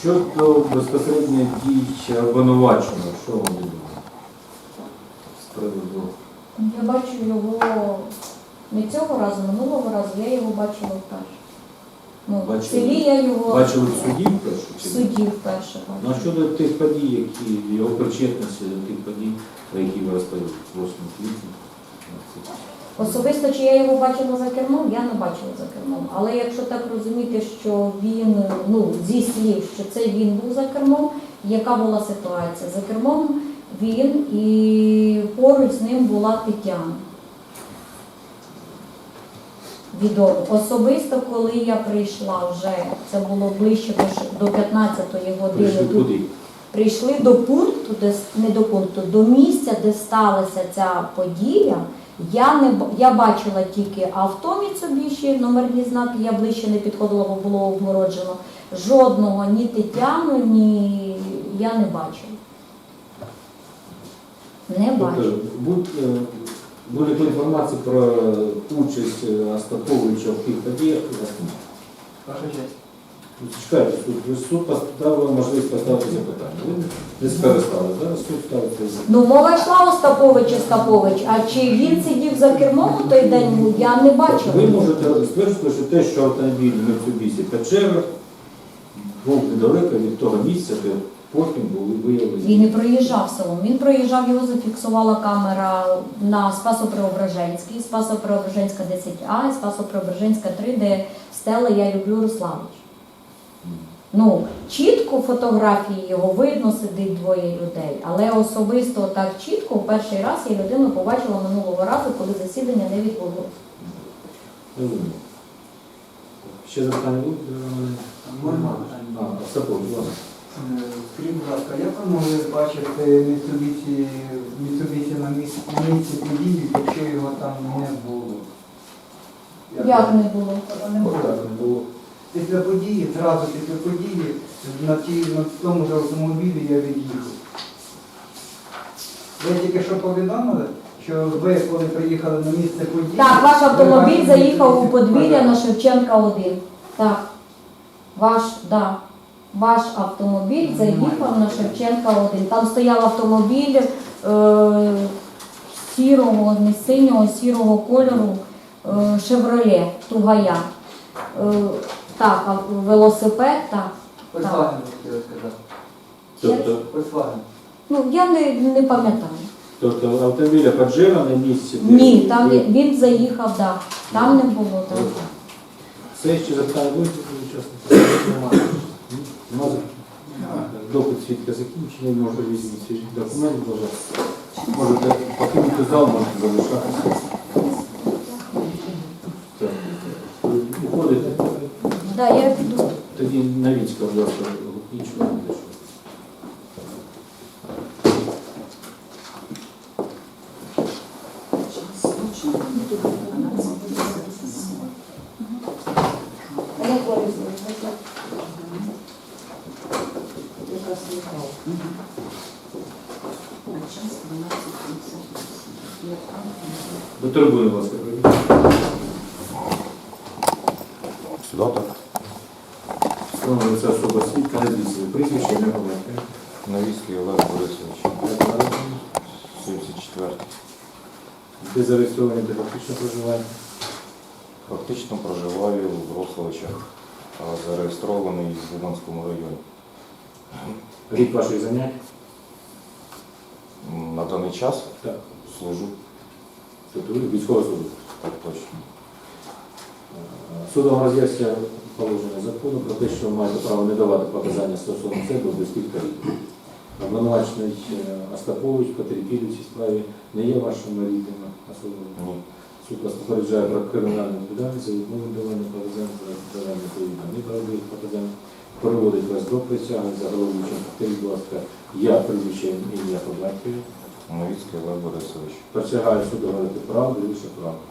Щодо безпосередньо дій обвинуваченого, що вам відомо? З приводу Я бачу його не цього разу, минулого разу я його бачила вперше. Ну, в Бачили? селі я його бачили в суді вперше? в чи ні? суді вперше Ну, а бачила. щодо тих подій, які його причетності до тих подій, про які ви розповіли 8 квітня. Особисто, чи я його бачила за кермом, я не бачила за кермом. Але якщо так розуміти, що він, ну, зі слів, що це він був за кермом, яка була ситуація? За кермом він і поруч з ним була Тетяна. Відомо. Особисто, коли я прийшла вже, це було ближче до 15-ї години. Прийшли куди? прийшли до пункту, де не до пункту, до місця, де сталася ця подія. Я не я бачила тільки авто Mitsubishi, номерні знаки, я ближче не підходила, бо було обгороджено. Жодного ні Тетяну, ні я не бачила. Не бачила. Тобто, будь, е, будь-яка інформація про участь е, Остаповича в тих подіях. Ваша честь. Ну, Чекайте, суд, суд поставив можливість поставити запитання. Ви не скористали, зараз суд ставить це запитання. Ну, мова йшла Остапович Остапович, а чи він сидів за кермом у той день, ну, я не бачила. Ви можете стверджувати, що те, що автомобіль Mitsubishi Pajero був недалеко від того місця, де потім були виявлені. Він не проїжджав селом. Він проїжджав, його зафіксувала камера на Спасо-Преображенській, Спасо-Преображенська 10А, і Спасо-Преображенська 3, де стела Я люблю Руславич. Ну, чітко фотографії його видно, сидить двоє людей, але особисто так чітко в перший раз я людину побачила минулого разу, коли засідання не відбулося. Ще запитання будуть? Можна? А, Остапович, будь ласка. Е, Скажіть, будь ласка, як ви могли бачити Mitsubishi на місці, події, якщо його там не було? Як не було? Не було. Не було. Після події, зразу після події, на, ті, на тому ж автомобілі я від'їхав. Ви тільки що повідомили, що ви, коли приїхали на місце події... Так, ваш автомобіль бачили заїхав у подвір'я на Шевченка 1. Так. Ваш, да. Ваш автомобіль заїхав на Шевченка 1. Там стояв автомобіль е, сірого, не синього, сірого кольору е, Шевроле Тугая. Е, так, а велосипед, так. Volkswagen, хотів сказати. Тобто, Volkswagen. Ну, я не, не пам'ятаю. тобто автомобіля Pajero на місці. де- Ні, там де- він- він заїхав, так. Там не було. Так. Все ще запитання будуть учасники? Немає. Допит свідка закінчений, може візьміть свій документ, може. Можете покинути зал, можете залишатися. Так. Уходите? Да, я піду. Тоді Новінська, будь ласка, нічого не дещо. А я Борис. До трибуни, будь ласка, прийдіть. Сюди так. Встановлює це особа свідка, не звідси. Прізвище, не пам'ятаю. Новіський Олег Борисович, 74. Де зареєстровані, де фактично проживає. Фактично проживаю в Рославичах, а зареєстрований в Луганському районі. Рік ваших занять? На даний час Так. служу, Тобто ви військова служба. так точно. Судом роз'яснює положення закону про те, що ви маєте право не давати показання стосовно себе близьких та рідних. Обвинувачений е, Остапович, потерпілий у цій справі, не є вашими рідними особами. Ні. Суд вас попереджає про кримінальну відповідальність за відмову давання показань за давання відповідно неправдивих показань, переводить вас до присяги за головуючим. Скажіть, будь ласка, я прізвище ім'я по батькові. Новіцький Олег Борисович. Присягаю суду говорити правду і лише правду.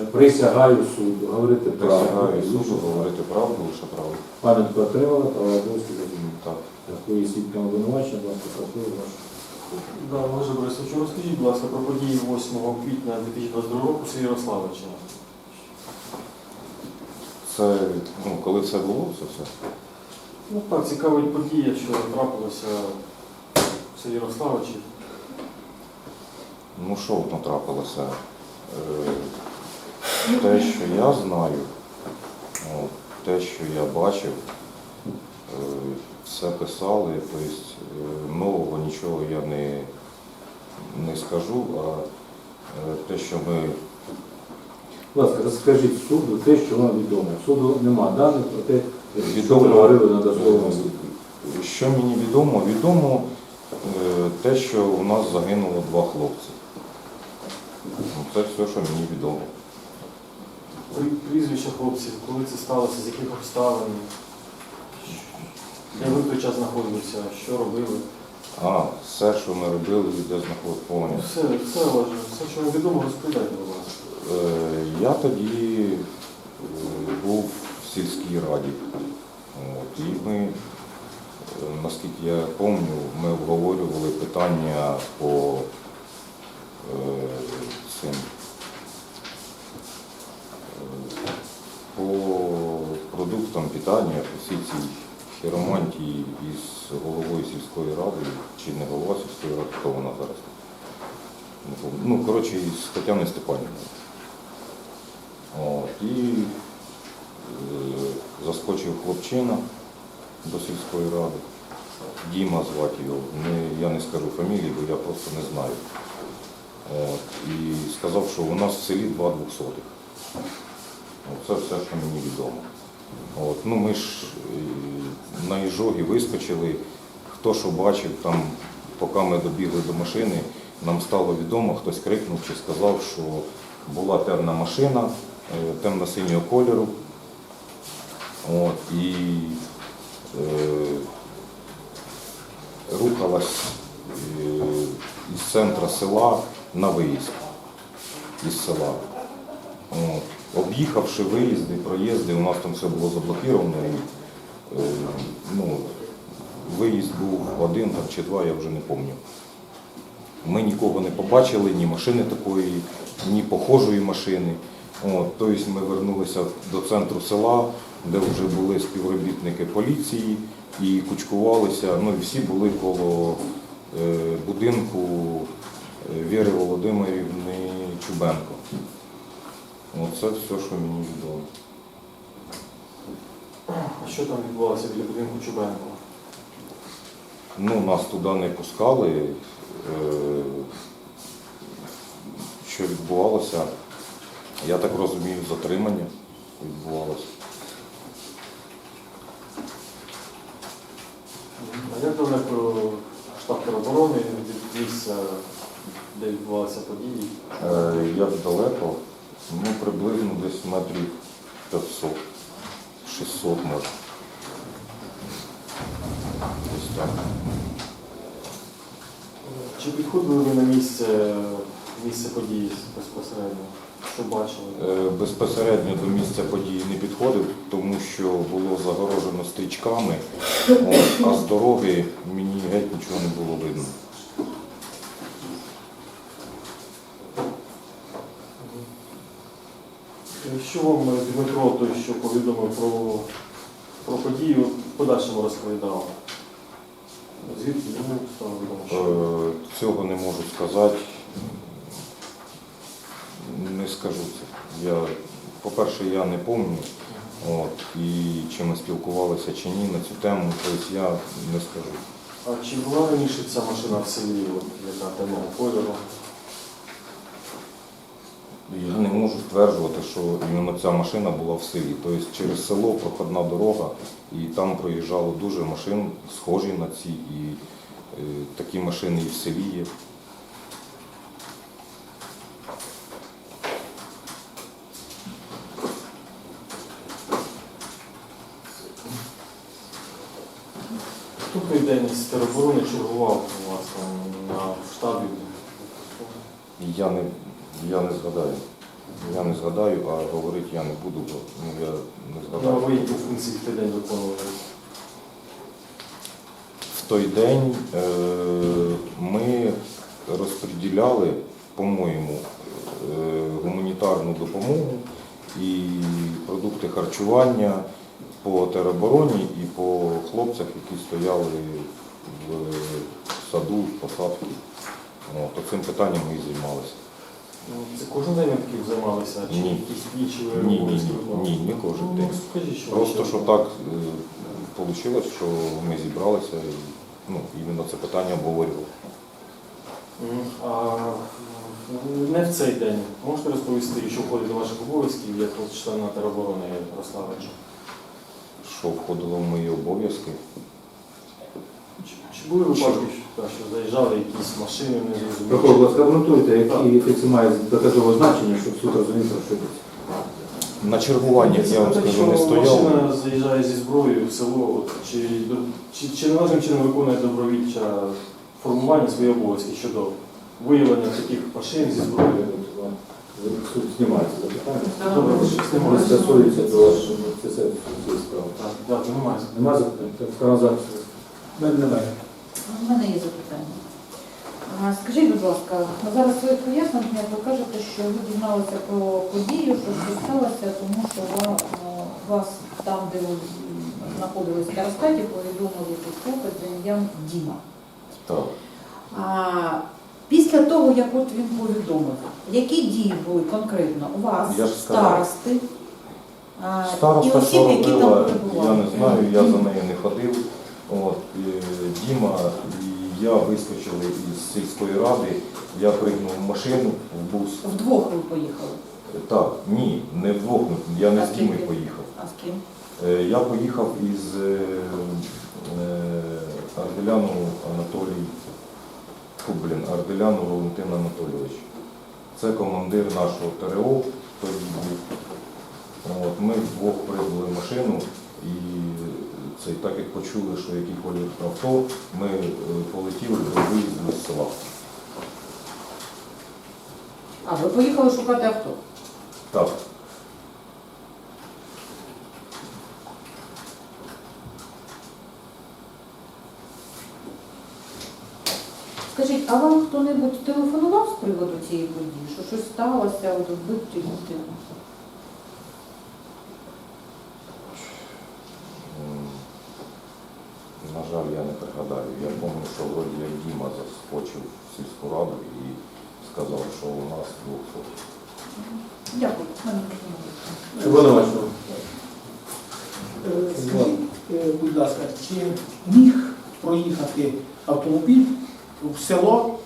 Е, Присягаю суду говорити правду. присягаю суду говорити правду, лише правду. Пам'ятку отримала, права обов'язки розуміють. Так. Такої свідком обвинувачення, будь ласка, прокурор ваш. Да, Олеже Борисовичу, розкажіть, будь ласка, про події 8 квітня 2022 року в селі Ну так, цікавить подія, що трапилося в селі Ярославичі. Ну що воно трапилося? Е, Те, що я знаю, те, що я бачив, е, все писали, тобто е, нового нічого я не, не скажу, а те, що ми Будь ласка, розкажіть суду те, що вам відомо. Суду нема даних про те, що ви говорили на суді. Що мені відомо? Відомо те, що у нас загинуло два хлопці. Ну, Це все, що мені відомо. Прізвища хлопців, коли це сталося, з яких обставин, де ви в той час знаходилися, що робили. А, все, що ми робили, де знаходиться. Все, все важливо, все, що вам відомо, розповідайте, будь ласка. Е, Я тоді е, був в сільській раді. От, і ми, е, наскільки я пам'ятаю, ми обговорювали питання по цим. е, По продуктам питання, по всій цій хіромантії із головою сільської ради, чи не голова сільської ради, хто вона зараз? Ну, коротше, із Тетяною Степанівною. От, і е, заскочив хлопчина до сільської ради. Діма звати його. Не, я не скажу фамілії, бо я просто не знаю. І сказав, що у нас в селі два двохсотих. Це все, що мені відомо. От, ну, ми ж е, на Іжогі вискочили, хто що бачив, там, поки ми добігли до машини, нам стало відомо, хтось крикнув чи сказав, що була темна машина, е, темно-синього кольору. От, і е, рухалась е, із центру села на виїзд із села. От. Об'їхавши виїзди, проїзди, у нас там все було заблокировано. І, е, ну, виїзд був один чи два, я вже не пам'ятаю. Ми нікого не побачили, ні машини такої, ні похожої машини. От, тобто ми вернулися до центру села, де вже були співробітники поліції і кучкувалися. Ну і всі були коло е, будинку Віри Володимирівни Чубенко. Оце все, що мені відомо. А що там відбувалося біля будинку Чубенко? Ну, нас туди не пускали. Е, Що відбувалося? Я так розумію, затримання відбувалося. А як далеко штаб тероборони від місця, де відбувалися події? Е, Як далеко? Ну, приблизно десь метрів 500, 600 може. Десь так. Чи підходили ви на місце, місце події безпосередньо? Що бачили? Е, Безпосередньо до місця події не підходив, тому що було загорожено стрічками, от, а з дороги мені геть нічого не було видно. Що вам е, Дмитро, той, що повідомив про, про подію, в подальшому розповідав? Звідки відомо? що? Е, Цього не можу сказати. Не скажу це. Я, по-перше, я не пам'ятаю. І чи ми спілкувалися чи ні на цю тему, тобто я не скажу. А чи була раніше ця машина в селі, яка темного кольору? Я не можу стверджувати, що іменно ця машина була в селі. Тобто через село проходна дорога, і там проїжджало дуже машин, схожі на ці, і е, такі машини і в селі є. Той день з тероборони чергував у вас на штабі? Я не, я не згадаю. Я не згадаю, а говорити я не буду, бо ну, я не Ну, а ви яку функцію в той день виконували? В той день е, ми розподіляли, по-моєму, е, гуманітарну допомогу і продукти харчування по теробороні і по хлопцях, які стояли в саду, в посадці. От, цим питанням ми і займалися. Ну, Це кожен день ви таким займалися? Чи Ні. якісь ви Ні, ні, обов'язки ні, виконували? ні, не кожен Ну, день. скажіть, що Просто що так вийшло, що ми зібралися і ну, іменно це питання обговорювали. Мгм. А м, не в цей день. Можете розповісти, що входить до ваших обов'язків як от члена тероборони Ярославича? Що входило в мої обов'язки. Були випадки, що, так, що заїжджали якісь машини, не Прокурор, будь ласка, обґрунтуйте, які, які це має доказове значення, щоб суд розумів, про що йдеться. На чергуваннях я вам скажу не стояв. Машина заїжджає зі зброєю в село, от, чи, чи, чи належним чином виконує добровільча формування свої обов'язки щодо виявлення таких машин зі зброєю? Суд знімається запитання. Добре, Не знімаєте. стосується до вашого це все цієї справи. Так, так, немає. Нема запитань? Так, сторона зараз. Немає. У мене є запитання. А, Скажіть, будь ласка, ну, зараз ви пояснення, ви кажете, що ви дізналися про подію, що щось сталося, тому що ва- а, вас там, де ви знаходились в Карастаті, повідомили якийсь хлопець за ім'ям Діма. Так. А, після того, як от він повідомив, які дії були конкретно у вас, Я ж сказав. старости, а, і Староста, осіб, які там робила, перебували? я не знаю, я за нею не ходив. От, е, Діма і я вискочили із сільської ради, я пригнув в машину, в бус. Вдвох ви поїхали. Так, ні, не вдвох, я не А з Дімою поїхав. А з ким? Е, Я поїхав із е, Арделяну Анатолій, фу, блін, Арделяну Валентин Анатолійович. Це командир нашого ТРО, тоді. От, ми вдвох прибули в машину і це, так як почули, що який колір авто, ми е, полетіли до виїзду з села. А ви поїхали шукати авто. Так, Скажіть, а вам хто-небудь телефонував з приводу цієї події, що щось сталося, от людину? м, на жаль, я не пригадаю. Я пам'ятаю, що вроді як Діма заскочив в сільську раду і сказав, що у нас 200. Дякую. в мене немає. Обвинувачено. Е, Скажіть, е, будь ласка, чи міг проїхати автомобіль в село,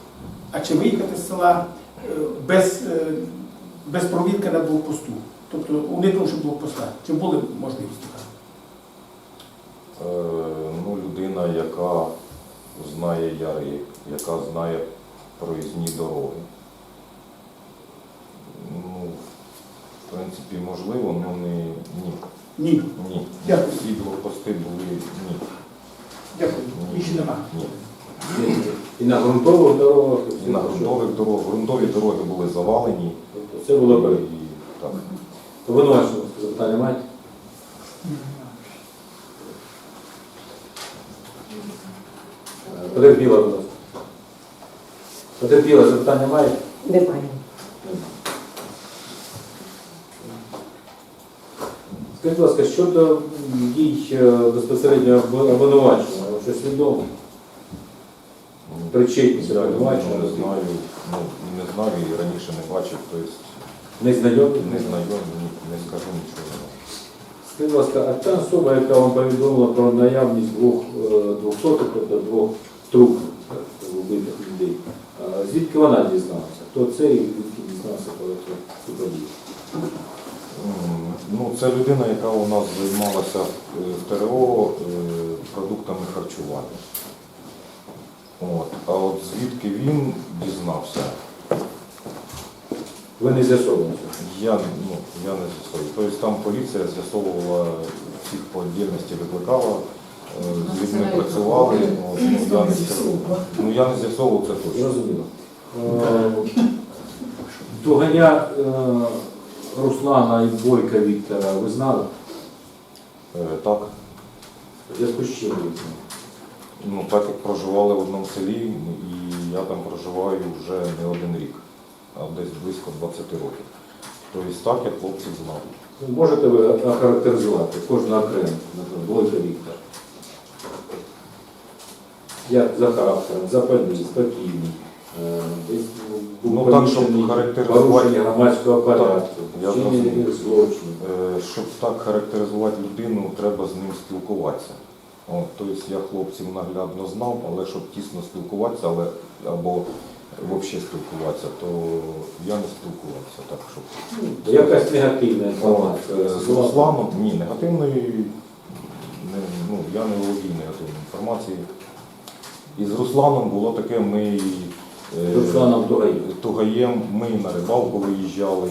а чи виїхати з села е, без, без провідки на блокпосту? Тобто уникнувши блокпоста? Чи були можливості ну, людина, яка знає яри, яка знає проїзні дороги. Ну, в принципі, можливо, але не ні. Ні. Ні. Дякую. Всі блокпости були ні. Дякую. Більше нема. Ні. І на ґрунтових дорогах. І на ґрунтових дорогах. Ґрунтові дороги були завалені. Тобто Це було би. І, так. Обвинувачено. Запитання маєте? Е, Потерпіла, будь ласка. Потерпіла, запитання маєте? Немає. Скажіть, будь ласка, щодо дій е, безпосередньо обви- обвинуваченого, вам щось відомо? Причетність Я обвинуваченого? не знаю, ну, не знаю і раніше не бачив, тобто Не знайомі? не знайомий, не скажу нічого. Скажіть, будь ласка, а та особа, яка вам повідомила про наявність двох е, двохсотих, тобто двох так, убитих людей, звідки вона дізналася? Хто це і звідки дізнався про цю подію? Ну, це людина, яка у нас займалася е, в ТРО е, продуктами харчування. От. А от звідки він дізнався, Ви не з'ясовували? я, ну, я не з'ясовую. Тобто там поліція з'ясовувала всіх по віддільності викликала, з людьми працювали. От, ну, я не з'ясовував. Ну я не з'ясовував це точно. Зрозуміло. Е, Доганя е, Руслана і Бойка Віктора ви знали? Е, Так, В зв'язку з чим ви їх знали? ну так як проживали в одному селі, і я там проживаю вже не один рік, а десь близько 20 років. Тобто так, як хлопці знали. Можете ви охарактеризувати кожну окремо, наприклад, Бойко Віктор. Як за характером, запальний, спокійний, е, десь Ну, так, щоб характеризувати- громадського Так, порядку, я якихось злочинів. Е, Щоб так характеризувати людину, треба з ним спілкуватися. От, тобто я хлопців наглядно знав, але щоб тісно спілкуватися, але або взагалі спілкуватися, то я не спілкувався. Так, щоб... Якась негативна інформація. е, з Русланом ні, негативної, не, ну, я не володію негативною інформацією. І з Русланом було таке, ми е, Русланом Тугаєм. Тугаєм, ми на рибалку виїжджали,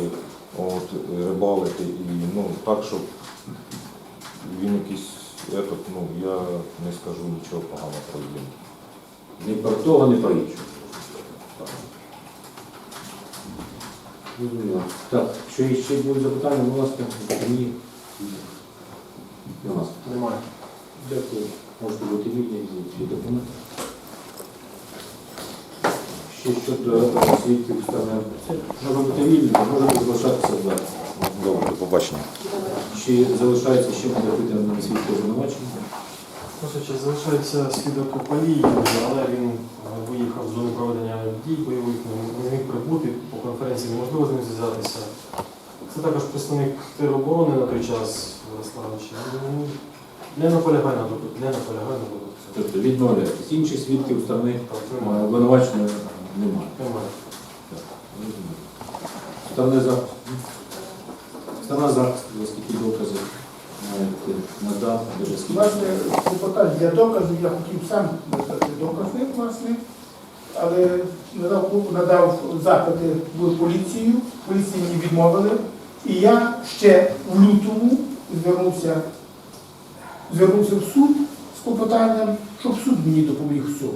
от, е, рибалити, і ну, так, щоб він якийсь, этот, ну, я не скажу нічого поганого про людину. Ні про того, ні про іншого. Зрозуміло. Так, що ще будуть запитання, будь ласка, ні. Будь ласка. Немає. Дякую. Можете бути вільні, ці документи. Ще щодо освіти стане. Може бути вільні, може залишатися в. Добре, до побачення. Чи залишається ще буде питання на свідку обвинувачення? Просто залишається свідок Палії, але він е, виїхав з зони проведення дій бойових, не- не міг прибути, по конференції неможливо з ним зв'язатися. Це також представник тероборони на той час Ярославович. Ну, Не наполягає на допит, не наполягає на допит. Тобто відмовляєтесь. Інших свідків сторони Так, е, немає. обвинувачення немає. Немає. Сторона захисту. Сторона захисту, оскільки докази маєте надати, дуже скільки. Власне, клопотання для доказів я хотів сам надати докази, власне, але надав, надав запити в поліцію, поліції мені відмовили. І я ще в лютому звернувся, звернувся в суд з клопотанням, щоб суд мені допоміг в цьому.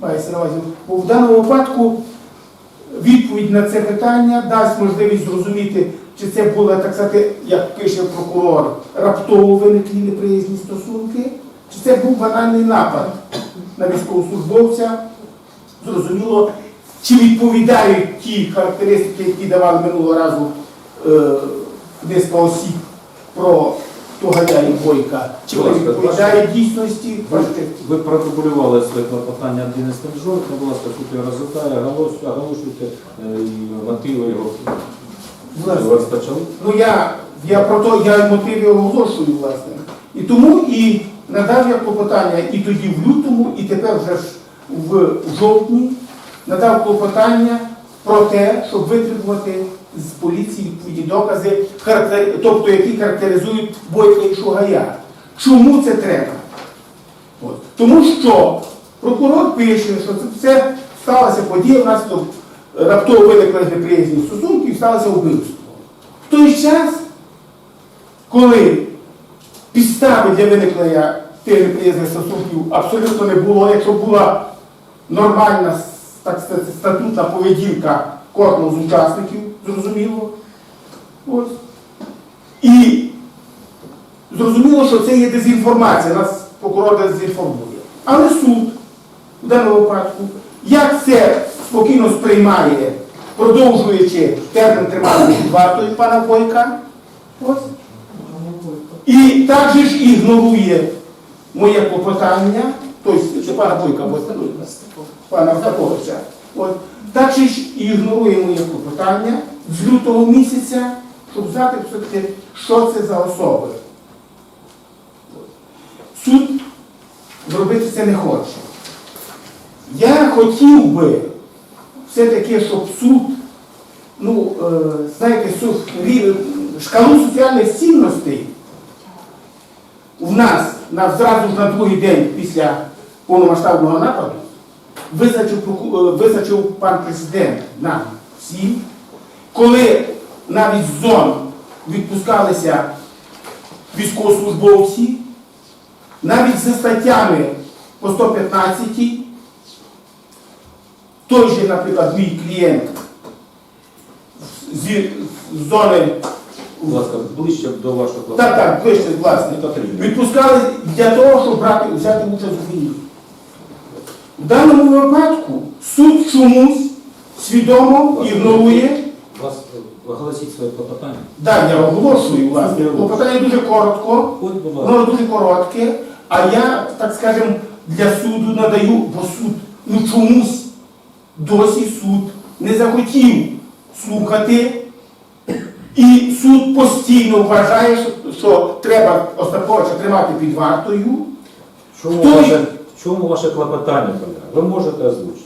Мається на увазі. Бо в даному випадку відповідь на це питання дасть можливість зрозуміти, чи це було, так сказати, як пише прокурор, раптово виниклі неприязні стосунки, чи це був банальний напад на військовослужбовця. Зрозуміло, чи відповідають ті характеристики, які давали минулого разу е, низка осіб про Тугаля і Бойка, чи вони Будь дійсності. Ви, ви протоколювали своє клопотання 11 жовтня, будь ласка, тут його розглядає, оголошуйте, оголошуйте е, і мотиви його. Власне. Ви розпочали? Ну я, я про то, я мотиви оголошую, власне. І тому і надав я клопотання і тоді в лютому, і тепер вже ж в жовтні надав клопотання про те, щоб витребувати з поліції відповідні докази, тобто які характеризують Бойка і Шугая. Чому це треба? От. Тому що прокурор пише, що це, це сталася подія, тут раптово виникли неприязні стосунки і сталося вбивство. В той час, коли підстави для виникнення тих неприязних стосунків абсолютно не було, якщо була нормальна так статутна поведінка кожного з учасників, зрозуміло. Ось. І зрозуміло, що це є дезінформація, нас прокурор дезінформує. Але суд в даному випадку, як це спокійно сприймає, продовжуючи термін тримання вартою пана Бойка, і також ж ігнорує моє клопотання, тобто пана Бойка, пана Остаповича, от, також ж ігнорує моє клопотання з лютого місяця, щоб знати все-таки, що це за особи. Суд зробити це не хоче. Я хотів би все-таки, щоб суд, ну, е, знаєте, суд, шкалу соціальних цінностей в нас на, зразу на другий день після повномасштабного нападу визначив, е, визначив пан президент нам всім, коли навіть з зон відпускалися військовослужбовці, навіть за статтями по 115 той же, наприклад, мій клієнт зі з зони Будь ласка, ближче до вашого так, так, ближче, власне, відпускали для того, щоб брати, взяти участь у війні. В даному випадку суд чомусь свідомо ігнорує Вас Оголосіть своє клопотання. Да, я оголошую, власне. Клопотання дуже коротко. Воно дуже коротке, а я, так скажем, для суду надаю, бо суд ну чомусь досі суд не захотів слухати. І суд постійно вважає, що, що треба Остаповича тримати під вартою. Чому Хто в чому ваше клопотання полягає? Ви можете озвучити.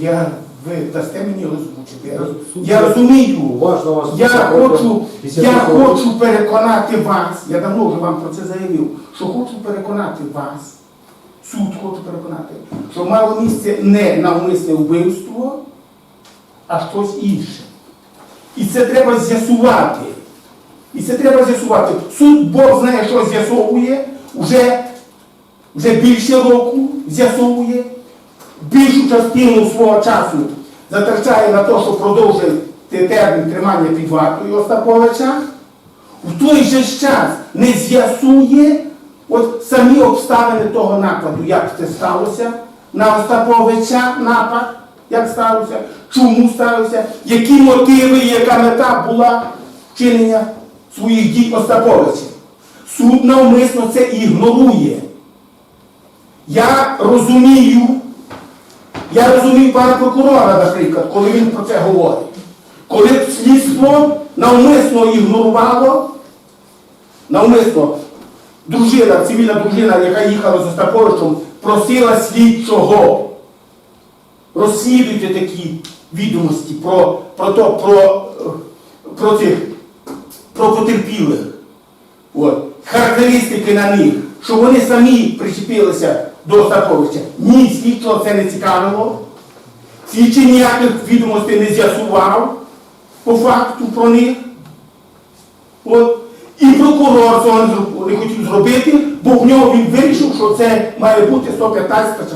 Я, ви дасте мені озвучити. Я, я розумію. Уважно вас Я хочу, Після я того- хочу переконати вас, я давно вже вам про це заявив, що хочу переконати вас, суд хочу переконати, що мало місце не навмисне вбивство, а щось інше. І це треба з'ясувати. І це треба з'ясувати. Суд Бог знає, що з'ясовує, вже, вже більше року з'ясовує, більшу частину свого часу затрачає на те, щоб продовжити термін тримання під вартою Остаповича, в той же час не з'ясує от самі обставини того нападу, як це сталося, на Остаповича напад, як сталося, чому сталося, які мотиви, яка мета була вчинення своїх дій Остаповича. Суд навмисно це ігнорує. Я розумію, я розумію пана прокурора, наприклад, коли він про це говорить. Коли слідство навмисно ігнорувало, навмисно дружина, цивільна дружина, яка їхала з Остаповичем, просила слідчого. Розслідуйте такі відомості про, про, то, про, про, цих, про потерпілих. От. Характеристики на них, що вони самі причепилися до Остаповича. Ні, слідство це не цікавило. Слідчий ніяких відомостей не з'ясував по факту про них. От. І прокурор цього не хотів зробити, бо в нього він вирішив, що це має бути 115